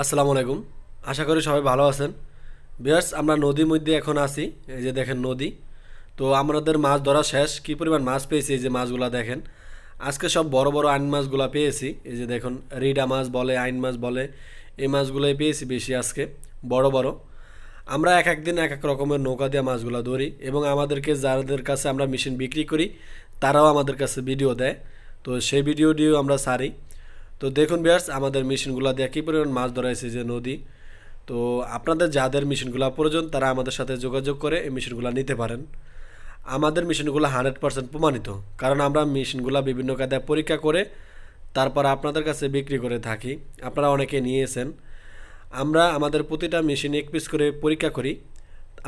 আসসালামু আলাইকুম। আশা করি সবাই ভালো আছেন। বিয়ার্স আমরা নদীর মধ্যে এখন আছি। এই যে দেখেন নদী। তো আমাদের মাছ ধরা শেষ। কী পরিমাণ মাছ পেয়েছি এই যে মাছগুলো দেখেন। আজকে সব বড় বড় আইন মাছগুলা পেয়েছি। এই যে দেখুন, রিডা মাছ বলে, আইন মাছ বলে, এই মাছগুলোই পেয়েছি বেশি আজকে। বড় বড়। আমরা এক একদিন এক এক রকমের নৌকা দিয়ে মাছগুলো ধরি এবং আমাদেরকে যাদের কাছে আমরা মেশিন বিক্রি করি, তারাও আমাদের কাছে ভিডিও দেয়। তো সেই ভিডিও দিয়েও আমরা সারি। তো দেখুন বিয়ার্স আমাদের মেশিনগুলো দিয়ে কী পরিমাণ মাছ ধরাইছে যে নদী? তো আপনাদের যাদের মেশিনগুলো প্রয়োজন, তারা আমাদের সাথে যোগাযোগ করে এই মেশিনগুলো নিতে পারেন। আমাদের মেশিনগুলো হান্ড্রেড পার্সেন্ট প্রমাণিত, কারণ আমরা মেশিনগুলো বিভিন্ন কায়দায় পরীক্ষা করে তারপর আপনাদের কাছে বিক্রি করে থাকি। আপনারা অনেকে নিয়েছেন। আমরা আমাদের প্রতিটা মেশিন এক পিস করে পরীক্ষা করি।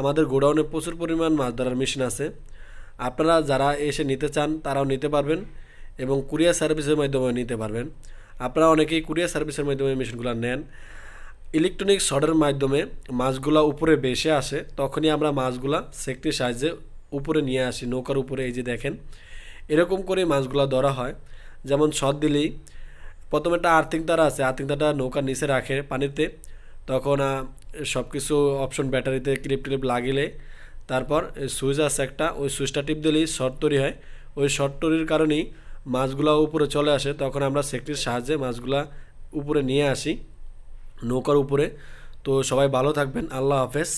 আমাদের গোডাউনে প্রচুর পরিমাণ মাছ ধরার মেশিন আছে। আপনারা যারা এসে নিতে চান, তারাও নিতে পারবেন এবং কুরিয়ার সার্ভিসের মাধ্যমে নিতে পারবেন। আপনারা অনেকেই কুরিয়ার সার্ভিসের মাধ্যমে মেশিনগুলো নেন। ইলেকট্রনিক শটের মাধ্যমে মাছগুলা উপরে বেসে আসে, তখনই আমরা মাছগুলা সেকটির সাহায্যে উপরে নিয়ে আসি, নৌকার উপরে, এই যে দেখেন। এরকম করে মাছগুলা ধরা হয়। যেমন শট দিলেই প্রথমে একটা আর্থিং তারা আছে, আর্থিং তারটা নৌকার নিচে রাখে পানিতে, তখন সব কিছু অপশন ব্যাটারিতে ক্লিপ ক্লিপ লাগিলে, তারপর সুইচ আছে একটা, ওই সুইচটা টিপ দিলেই শর্ট তৈরি হয়। ওই শর্ট তৈরির কারণেই মাছগুলা উপরে চলে আসে, তখন আমরা সেকটির সাহায্যে মাছগুলা উপরে নিয়ে আসি, নৌকার উপরে। তো সবাই ভালো থাকবেন, আল্লাহ হাফেজ।